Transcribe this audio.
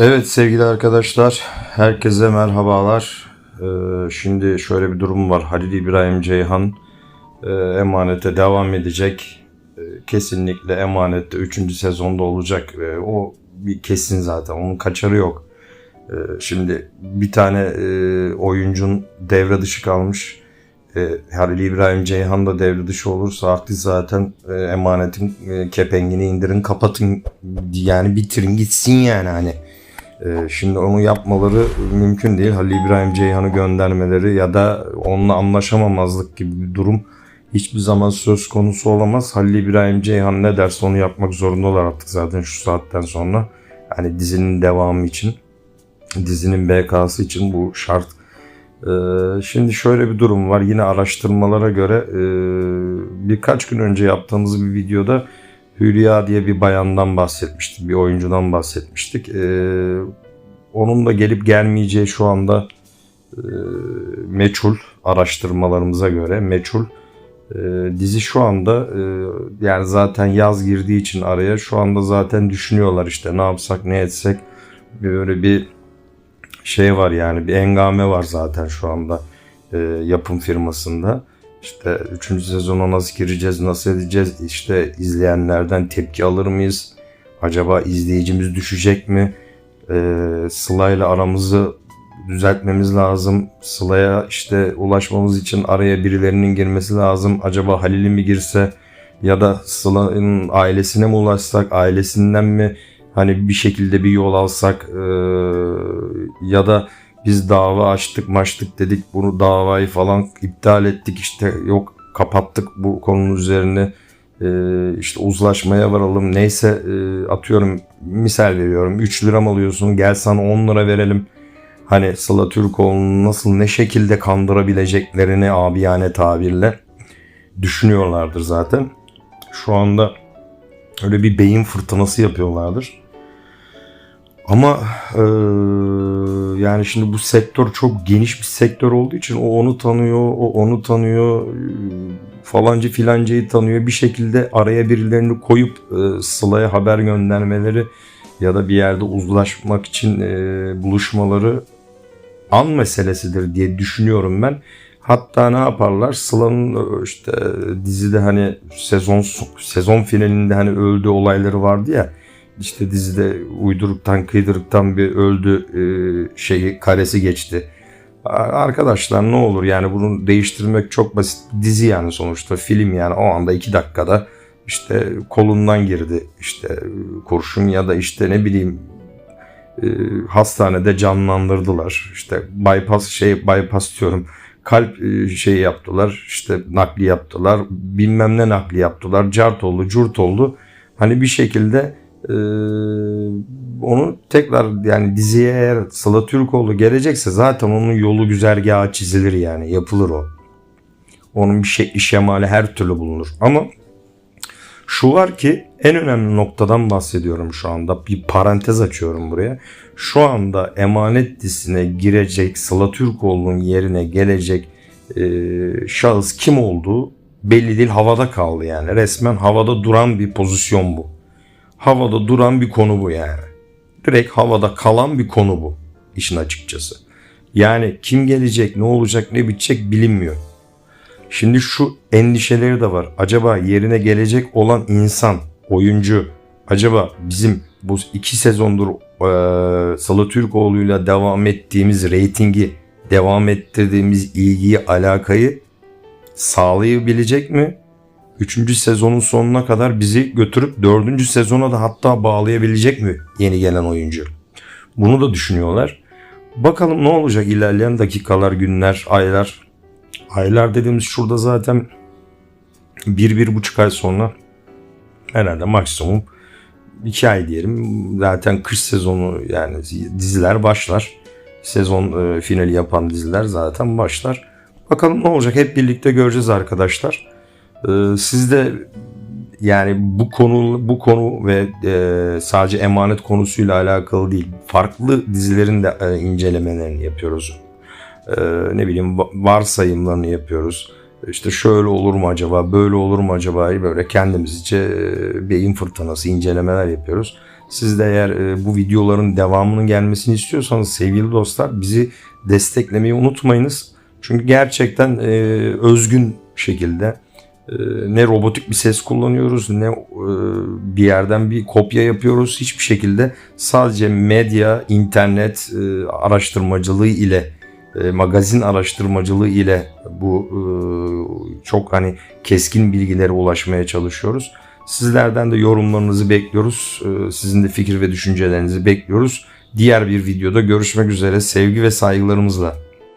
Evet sevgili arkadaşlar, herkese merhabalar. Ee, şimdi şöyle bir durum var. Halil İbrahim Ceyhan e, emanete devam edecek. E, kesinlikle emanette 3. sezonda olacak. E, o bir kesin zaten. Onun kaçarı yok. Şimdi bir tane e, oyuncun devre dışı kalmış. Halil İbrahim Ceyhan da devre dışı olursa artık zaten e, emanetin kepengini indirin kapatın yani bitirin gitsin yani hani. Ee, Şimdi onu yapmaları mümkün değil. Halil İbrahim Ceyhan'ı göndermeleri ya da onunla anlaşamamazlık gibi bir durum hiçbir zaman söz konusu olamaz. Halil İbrahim Ceyhan ne derse onu yapmak zorundalar artık zaten şu saatten sonra. Hani dizinin devamı için, dizinin BK'sı için bu şart. Ee, Şimdi şöyle bir durum var. Yine araştırmalara göre e, birkaç gün önce yaptığımız bir videoda Hülya diye bir bayandan bahsetmiştik, bir oyuncudan bahsetmiştik. Ee, onun da gelip gelmeyeceği şu anda e, meçhul araştırmalarımıza göre meçhul. Ee, dizi şu anda e, yani zaten yaz girdiği için araya şu anda zaten düşünüyorlar işte ne yapsak ne etsek böyle bir şey var yani bir engame var zaten şu anda e, yapım firmasında. İşte 3. sezona nasıl gireceğiz, nasıl edeceğiz? İşte izleyenlerden tepki alır mıyız? Acaba izleyicimiz düşecek mi? Ee, Sıla ile aramızı düzeltmemiz lazım. Sıla'ya işte ulaşmamız için araya birilerinin girmesi lazım. Acaba Halil'in mi girse ya da Sıla'nın ailesine mi ulaşsak, ailesinden mi hani bir şekilde bir yol alsak ee, ya da biz dava açtık maçtık dedik bunu davayı falan iptal ettik işte yok kapattık bu konunun üzerine Ee, işte uzlaşmaya varalım. Neyse e, atıyorum misal veriyorum 3 lira mı alıyorsun gel sana 10 lira verelim. Hani Sıla Türkoğlu'nu nasıl ne şekilde kandırabileceklerini abiyane tabirle düşünüyorlardır zaten. Şu anda öyle bir beyin fırtınası yapıyorlardır. Ama eee, yani şimdi bu sektör çok geniş bir sektör olduğu için o onu tanıyor, o onu tanıyor, falancı filancayı tanıyor. Bir şekilde araya birilerini koyup eee, Sıla'ya haber göndermeleri ya da bir yerde uzlaşmak için eee, buluşmaları an meselesidir diye düşünüyorum ben. Hatta ne yaparlar? Sıla'nın eee, işte dizide hani sezon sezon finalinde hani öldüğü olayları vardı ya işte dizide uyduruktan kıydırıktan bir öldü e, şeyi karesi geçti. Arkadaşlar ne olur yani bunu değiştirmek çok basit. Dizi yani sonuçta film yani o anda iki dakikada işte kolundan girdi işte kurşun ya da işte ne bileyim e, hastanede canlandırdılar. İşte bypass şey bypass diyorum. Kalp e, şeyi yaptılar. işte nakli yaptılar. Bilmem ne nakli yaptılar. Cart oldu, curt oldu. Hani bir şekilde ee, onu tekrar yani diziye eğer Sıla Türkoğlu gelecekse zaten onun yolu güzergahı çizilir yani yapılır o. Onun bir şekli şemali her türlü bulunur. Ama şu var ki en önemli noktadan bahsediyorum şu anda. Bir parantez açıyorum buraya. Şu anda emanet dizisine girecek Sıla Türkoğlu'nun yerine gelecek e, şahıs kim olduğu belli değil havada kaldı yani. Resmen havada duran bir pozisyon bu havada duran bir konu bu yani. Direkt havada kalan bir konu bu işin açıkçası. Yani kim gelecek, ne olacak, ne bitecek bilinmiyor. Şimdi şu endişeleri de var. Acaba yerine gelecek olan insan, oyuncu, acaba bizim bu iki sezondur e, Salı Türkoğlu'yla devam ettiğimiz reytingi, devam ettirdiğimiz ilgiyi, alakayı sağlayabilecek mi? 3. sezonun sonuna kadar bizi götürüp 4. sezona da hatta bağlayabilecek mi yeni gelen oyuncu? Bunu da düşünüyorlar. Bakalım ne olacak ilerleyen dakikalar, günler, aylar. Aylar dediğimiz şurada zaten bir, bir buçuk ay sonra herhalde maksimum iki ay diyelim. Zaten kış sezonu yani diziler başlar. Sezon e, finali yapan diziler zaten başlar. Bakalım ne olacak hep birlikte göreceğiz arkadaşlar. Ee, siz de yani bu konu bu konu ve e, sadece emanet konusuyla alakalı değil farklı dizilerin de e, incelemelerini yapıyoruz. Ee, ne bileyim va- varsayımlarını yapıyoruz. İşte şöyle olur mu acaba, böyle olur mu acaba böyle kendimizce e, beyin fırtınası incelemeler yapıyoruz. Siz de eğer e, bu videoların devamının gelmesini istiyorsanız sevgili dostlar bizi desteklemeyi unutmayınız. Çünkü gerçekten e, özgün şekilde e, ne robotik bir ses kullanıyoruz ne e, bir yerden bir kopya yapıyoruz. Hiçbir şekilde sadece medya, internet e, araştırmacılığı ile e, magazin araştırmacılığı ile bu çok hani keskin bilgilere ulaşmaya çalışıyoruz. Sizlerden de yorumlarınızı bekliyoruz. Sizin de fikir ve düşüncelerinizi bekliyoruz. Diğer bir videoda görüşmek üzere. Sevgi ve saygılarımızla.